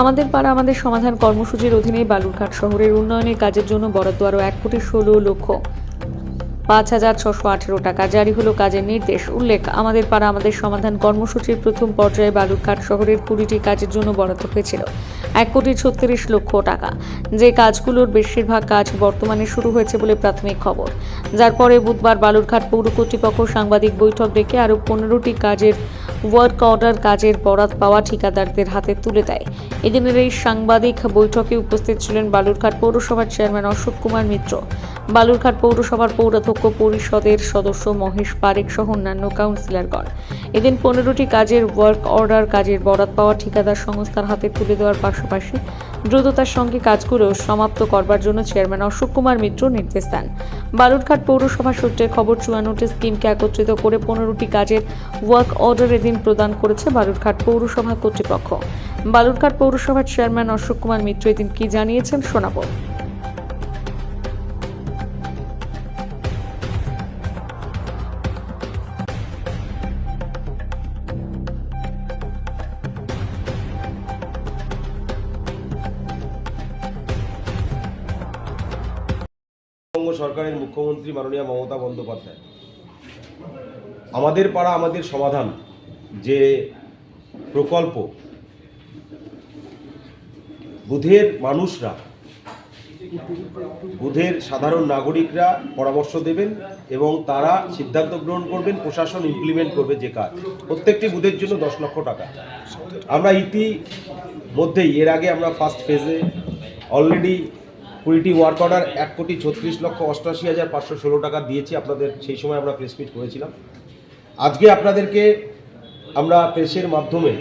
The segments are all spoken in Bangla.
আমাদের পাড়া, আমাদের সমাধান কর্মসূচির অধীনে বালুরঘাট শহরের উন্নয়নের কাজের জন্য বরাদ্দ আরও এক কোটি ষোলো লক্ষ। পাঁচ হাজার ছশো আঠেরো টাকা। জারি হলো কাজের নির্দেশ। উল্লেখ, আমাদের পাড়া, আমাদের সমাধান কর্মসূচির প্রথম পর্যায়ে বালুরঘাট শহরের কুড়িটি কাজের জন্য বরাদ্দ হয়েছিল। এক কোটি ছত্রিশ লক্ষ টাকা। যে কাজগুলোর বেশিরভাগ কাজ বর্তমানে শুরু হয়েছে বলে প্রাথমিক খবর। যার পরে বুধবার বালুরঘাট পৌর কর্তৃপক্ষ সাংবাদিক বৈঠক ডেকে আরও পনেরোটি কাজের ওয়ার্ক অর্ডার কাজের বরাত পাওয়া ঠিকাদারদের হাতে তুলে দেয়। এদিনের এই সাংবাদিক বৈঠকে উপস্থিত ছিলেন বালুরঘাট পৌরসভার চেয়ারম্যান অশোক কুমার মিত্র। বালুরঘাট পৌরসভার পৌরাধ্যক্ষ পরিষদের সদস্য মহেশ পারেক সহ অন্যান্য কাউন্সিলরগণ এদিন পনেরোটি কাজের ওয়ার্ক অর্ডার কাজের বরাত পাওয়া ঠিকাদার সংস্থার হাতে তুলে দেওয়ার পাশাপাশি দ্রুততার সঙ্গে কাজগুলো সমাপ্ত করবার জন্য চেয়ারম্যান অশোক কুমার মিত্র নির্দেশ দেন। বালুরঘাট পৌরসভা সূত্রে খবর, চুয়ান্নটি স্কিমকে একত্রিত করে পনেরোটি কাজের ওয়ার্ক অর্ডার এদিন প্রদান করেছে বালুরঘাট পৌরসভা কর্তৃপক্ষ। বালুরঘাট পৌরসভার চেয়ারম্যান অশোক কুমার মিত্র এদিন কি জানিয়েছেন শোনাবো। পশ্চিমবঙ্গ সরকারের মুখ্যমন্ত্রী মাননীয় মমতা বন্দ্যোপাধ্যায়। আমাদের পাড়া, আমাদের সমাধান যে প্রকল্প, বুধের মানুষরা, বুধের সাধারণ নাগরিকরা পরামর্শ দেবেন এবং তারা সিদ্ধান্ত গ্রহণ করবেন, প্রশাসন ইমপ্লিমেন্ট করবে যে কাজ। প্রত্যেকটি বুধের জন্য দশ লক্ষ টাকা। আমরা ইতি মধ্যেই এর আগে আমরা ফার্স্ট ফেজে অলরেডি কুড়িটি ওয়ার্ক অর্ডার, এক কোটি ছত্রিশ লক্ষ অষ্টআশি হাজার পাঁচশো ষোলো টাকা দিয়েছি। আপনাদের সেই সময় আমরা প্রেস মিট করেছিলাম। আজকে আপনাদেরকে আমরা প্রেসের মাধ্যমে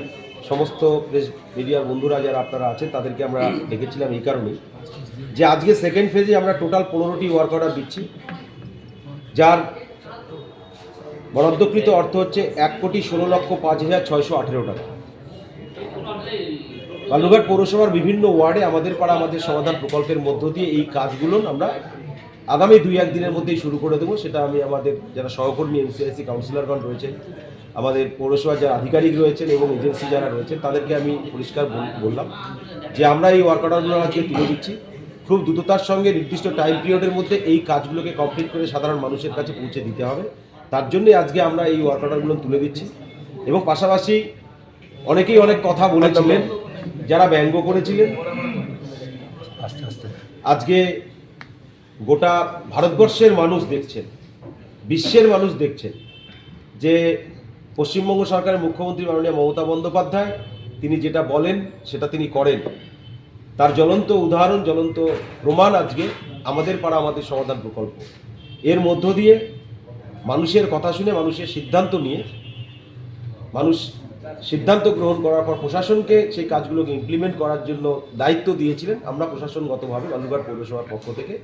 সমস্ত প্রেস মিডিয়ার বন্ধুরা যারা আপনারা আছেন, তাদেরকে আমরা ডেকেছিলাম এই কারণেই যে আজকে সেকেন্ড ফেজে আমরা টোটাল পনেরোটি ওয়ার্ক অর্ডার দিচ্ছি। যার বরাদ্দকৃত অর্থ হচ্ছে এক কোটি ষোলো লক্ষ পাঁচ হাজার ছয়শো আঠেরো টাকা। বালুরঘাট পৌরসভার বিভিন্ন ওয়ার্ডে আমাদের পাড়া আমাদের সমাধান প্রকল্পের মধ্য দিয়ে এই কাজগুলো আমরা আগামী দুই, এক দিনের মধ্যেই শুরু করে দেবো। সেটা আমি আমাদের যারা সহকর্মী এমসিআইসি কাউন্সিলরগণ রয়েছেন, আমাদের পৌরসভার যারা আধিকারিক রয়েছেন এবং এজেন্সি যারা রয়েছেন, তাদেরকে আমি পরিষ্কার বললাম যে আমরা এই ওয়ার্ক অর্ডারগুলো আজকে তুলে দিচ্ছি। খুব দ্রুততার সঙ্গে নির্দিষ্ট টাইম পিরিয়ডের মধ্যে এই কাজগুলোকে কমপ্লিট করে সাধারণ মানুষের কাছে পৌঁছে দিতে হবে। তার জন্যই আজকে আমরা এই ওয়ার্ক অর্ডারগুলো তুলে দিচ্ছি। এবং পাশাপাশি অনেকেই অনেক কথা বলেছিলেন। যারা ব্যঙ্গ করেছিলেন আস্তে আস্তে আজকে গোটা ভারতবর্ষের মানুষ দেখছেন, বিশ্বের মানুষ দেখছেন যে পশ্চিমবঙ্গ সরকারের মুখ্যমন্ত্রী মাননীয় মমতা বন্দ্যোপাধ্যায়, তিনি যেটা বলেন সেটা তিনি করেন। তার জ্বলন্ত উদাহরণ, জ্বলন্ত প্রমাণ আজকে আমাদের পাড়া আমাদের সমাধান প্রকল্প। এর মধ্য দিয়ে মানুষের কথা শুনে, মানুষের সিদ্ধান্ত নিয়ে মানুষ সিদ্ধান্ত গ্রহণ করার পর প্রশাসনকে সেই কাজগুলোকে ইমপ্লিমেন্ট করার জন্য দায়িত্ব দিয়েছিলেন। আমরা প্রশাসনগতভাবে বালুরঘাট পৌরসভার পক্ষ থেকে।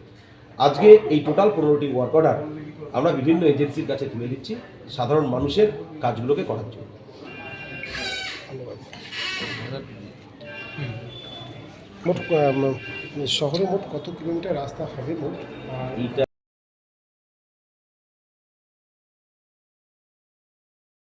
আজকে এই টোটাল পনেরোটি ওয়ার্ক অর্ডার আমরা বিভিন্ন এজেন্সির কাছে তুলে দিচ্ছি। সাধারণ মানুষের কাজগুলোকে করার জন্য। মোট শহরে মোট কত কিলোমিটার রাস্তা হবে মোট?